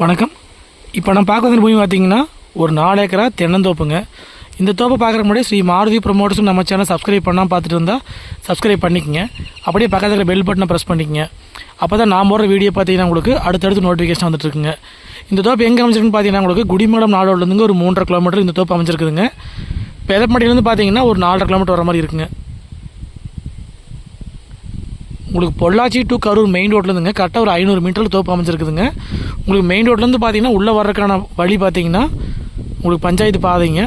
வணக்கம். இப்போ நம்ம பார்க்க பூமி பார்த்தீங்கன்னா ஒரு நாலு ஏக்கரா தென்னந்தோப்புங்க. இந்த தோப்பை பார்க்குற முன்னாடி ஸ்ரீ மாருதி ப்ரொமோட்டர்ஸும் நம்ம சேனல் சப்ஸ்கிரைப் பண்ணால் பார்த்துட்டு இருந்தால் சப்ஸ்கிரைப் பண்ணிக்கங்க. அப்படியே பக்கத்தில் இருக்கிற பெல் பட்டனை ப்ரெஸ் பண்ணிக்கங்க. அப்போ தான் நான் போடுற வீடியோ பார்த்தீங்கன்னா உங்களுக்கு அடுத்தடுத்து நோட்டிஃபிகேஷன் வந்துட்டுருக்குங்க இந்த தோப்பு எங்கே அமைச்சிருக்குன்னு பார்த்தீங்கன்னா உங்களுக்கு குடிமடம் நாடோடுலேருந்து ஒரு மூன்றரை கிலோமீட்டர் இந்த தோப்பு அமைச்சிருக்குதுங்க பெதப்பட்டியிலேருந்து பார்த்தீங்கன்னா ஒரு நாலரை கிலோமீட்டர் வர மாதிரி இருக்குங்க. உங்களுக்கு பொள்ளாச்சி டு கரூர் மெயின் ரோட்லேருந்துங்க கரெக்டாக ஒரு ஐநூறு மீட்டரில் தோப்பு அமைச்சிருக்குதுங்க உங்களுக்கு மெயின் ரோட்லேருந்து பார்த்தீங்கன்னா உள்ளே வர்றதுக்கான வழி பார்த்தீங்கன்னா உங்களுக்கு பஞ்சாயத்து பாதைங்க.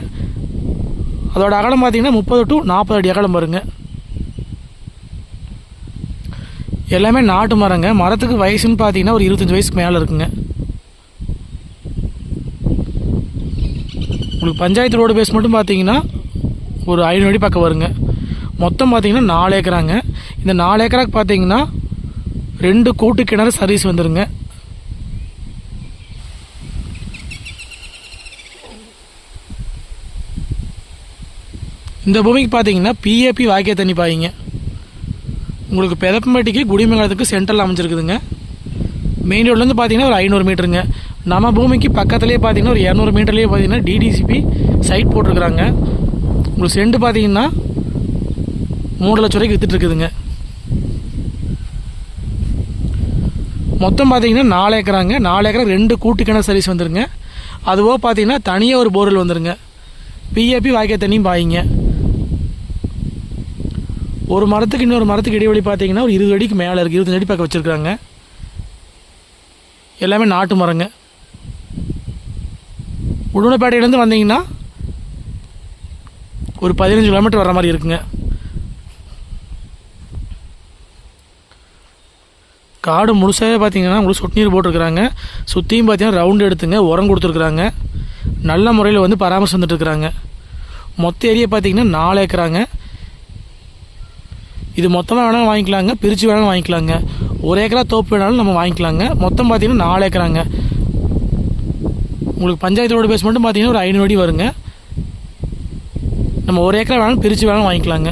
அதோட அகலம் பார்த்தீங்கன்னா முப்பது டு நாற்பது அடி அகலம் வருங்க. எல்லாமே நாட்டு மரங்க. மரத்துக்கு வயசுன்னு பார்த்தீங்கன்னா ஒரு இருபத்தஞ்சி வயசுக்கு மேலே இருக்குங்க. உங்களுக்கு பஞ்சாயத்து ரோடு பேஸ் மட்டும் பார்த்தீங்கன்னா ஒரு ஐநூறு அடி பக்கம் வருங்க. மொத்தம் பார்த்தீங்கன்னா நாலு ஏக்கராங்க. இந்த நாலு ஏக்கராக்கு பார்த்தீங்கன்னா ரெண்டு கூட்டு கிணறு சர்வீஸ் வந்துருங்க. இந்த பூமிக்கு பார்த்தீங்கன்னா பிஏபி வாக்கிய தண்ணி பாய்ங்க. உங்களுக்கு பெதப்பம்பட்டிக்கு குடிமங்கலத்துக்கு சென்ட்ரல் அமைஞ்சிருக்குதுங்க. மெயின் ரோட்லேருந்து பார்த்தீங்கன்னா ஒரு ஐநூறு மீட்டருங்க. நம்ம பூமிக்கு பக்கத்துலேயே பார்த்தீங்கன்னா ஒரு இரநூறு மீட்டர்லேயே பார்த்தீங்கன்னா டிடிசிபி சைட் போட்டிருக்குறாங்க. உங்களுக்கு சென்ட் பார்த்தீங்கன்னா மூணு லட்ச ரூபாய்க்கு வித்துட்டு இருக்குதுங்க மொத்தம் பார்த்தீங்கன்னா நாலு ஏக்கராங்க. நாலு ஏக்கரா ரெண்டு கூட்டு கிணறு சர்வீஸ் வந்துருங்க. அதுவோ பார்த்தீங்கன்னா தனியாக ஒரு போர்வெல் வந்துருங்க. பிஏபி வாய்க்கா தண்ணியும் பாயிங்க. ஒரு மரத்துக்கு இன்னொரு மரத்துக்கு இடைவெளி பார்த்தீங்கன்னா ஒரு இருபது அடிக்கு மேலே இருக்குது இருபத்தஞ்சு அடி பக்கம் வச்சுருக்காங்க எல்லாமே நாட்டு மரங்க. உடனப்பேட்டையிலேருந்து வந்தீங்கன்னா ஒரு பதினஞ்சு கிலோமீட்டர் வர மாதிரி இருக்குங்க. காடு முழுசாகவே பார்த்தீங்கன்னா உங்களுக்கு சொட்டு நீர் போட்டிருக்கிறாங்க. சுற்றியும் பார்த்தீங்கன்னா ரவுண்டு எடுத்துங்க உரம் கொடுத்துருக்குறாங்க. நல்ல முறையில் வந்து பராமரிச்சு வந்துட்டுருக்குறாங்க. மொத்த ஏரியா பார்த்தீங்கன்னா நாலு ஏக்கராங்க. இது மொத்தமாக வேணாலும் வாங்கிக்கலாங்க பிரித்து வேணாலும் வாங்கிக்கலாங்க. ஒரு ஏக்கரா தோப்பு வேணாலும் நம்ம வாங்கிக்கலாங்க. மொத்தம் பார்த்தீங்கன்னா நாலு ஏக்கராங்க. உங்களுக்கு பஞ்சாயத்து ரோடு பேஸ் மட்டும் பார்த்தீங்கன்னா ஒரு ஐநூறு அடி வருங்க. நம்ம ஒரு ஏக்கரா வேணாலும் பிரித்து வேணாலும் வாங்கிக்கலாங்க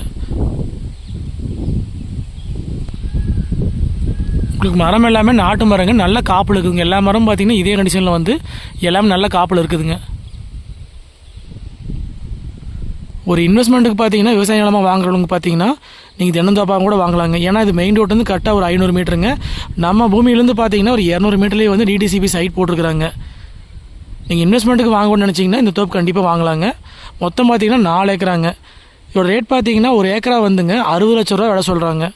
உங்களுக்கு மரம் எல்லாமே நாட்டு மரங்க நல்ல காப்பில் இருக்குதுங்க. எல்லா மரமும் பார்த்திங்கன்னா இதே கண்டிஷனில் வந்து எல்லாமே நல்ல காப்பில் இருக்குதுங்க. ஒரு இன்வெஸ்ட்மெண்ட்டுக்கு பார்த்தீங்கன்னா விவசாய நிலமாக வாங்குறவங்க பார்த்தீங்கன்னா நீங்கள் தினந்தோப்பாக கூட வாங்கலாங்க. ஏன்னா இது மெயின் ரோட்லேருந்து கரெக்டாக ஒரு ஐநூறு மீட்டருங்க. நம்ம பூமியிலேருந்து பார்த்தீங்கன்னா ஒரு இரநூறு மீட்டர்லேயே வந்து டிடிசிபி சைட் போட்டிருக்கிறாங்க. நீங்கள் இன்வெஸ்ட்மெண்ட்டுக்கு வாங்கணும்னு நினச்சிங்கன்னா இந்த தோப்பு கண்டிப்பாக வாங்கலாங்க. மொத்தம் பார்த்தீங்கன்னா நாலு ஏக்கராங்க. இதோட ரேட் பார்த்தீங்கன்னா ஒரு ஏக்கரா வந்துங்க அறுபது லட்ச ரூபா விலை சொல்கிறாங்க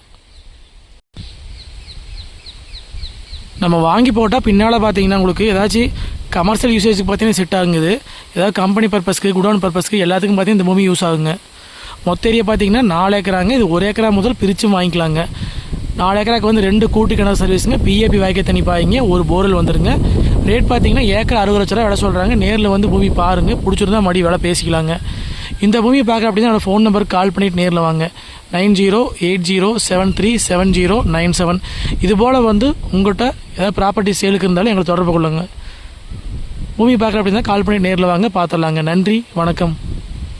நம்ம வாங்கி போட்டால் பின்னால் பார்த்தீங்கன்னா உங்களுக்கு ஏதாச்சும் கமர்ஷியல் யூசேஜுக்கு பார்த்தீங்கன்னா செட் ஆகுங்குது ஏதாவது கம்பெனி பர்பஸ்க்கு குடோன் பர்பஸ்க்கு எல்லாத்துக்கும் பார்த்தீங்கன்னா இந்த பூமி யூஸ் ஆகுங்க. மொத்த ஏரியா பார்த்தீங்கன்னா நாலு ஏக்கராங்க. இது ஒரு ஏக்கரா முதல் பிரித்து வாங்கிக்கலாங்க. நாலு ஏக்கராக்கு வந்து ரெண்டு கூட்டு கிணறு சர்வீஸுங்க பிஏபி வாய்க்க தண்ணி பாய்ங்க ஒரு போரல் வந்துருங்க. ரேட் பார்த்தீங்கன்னா ஏக்கர் அறுபது லட்ச ரூபா விலை சொல்கிறாங்க நேரில் வந்து பூமி பாருங்கள் பிடிச்சிருந்தா மறுபடியும் விலை பேசிக்கலாங்க. இந்த பூமியை பார்க்க அப்படின்னா என்னோடய ஃபோன் நம்பருக்கு கால் பண்ணிவிட்டு நேரில் வாங்க. Nine zero eight zero seven three seven zero nine seven இது போல் வந்து உங்கள்கிட்ட ஏதாவது ப்ராப்பர்ட்டி சேலுக்கு இருந்தாலும் எங்களை தொடர்பு கொள்ளுங்கள் பூமி பார்க்குற அப்படின்னா கால் பண்ணி நேரில் வாங்க பார்த்துடலாங்க. நன்றி வணக்கம்.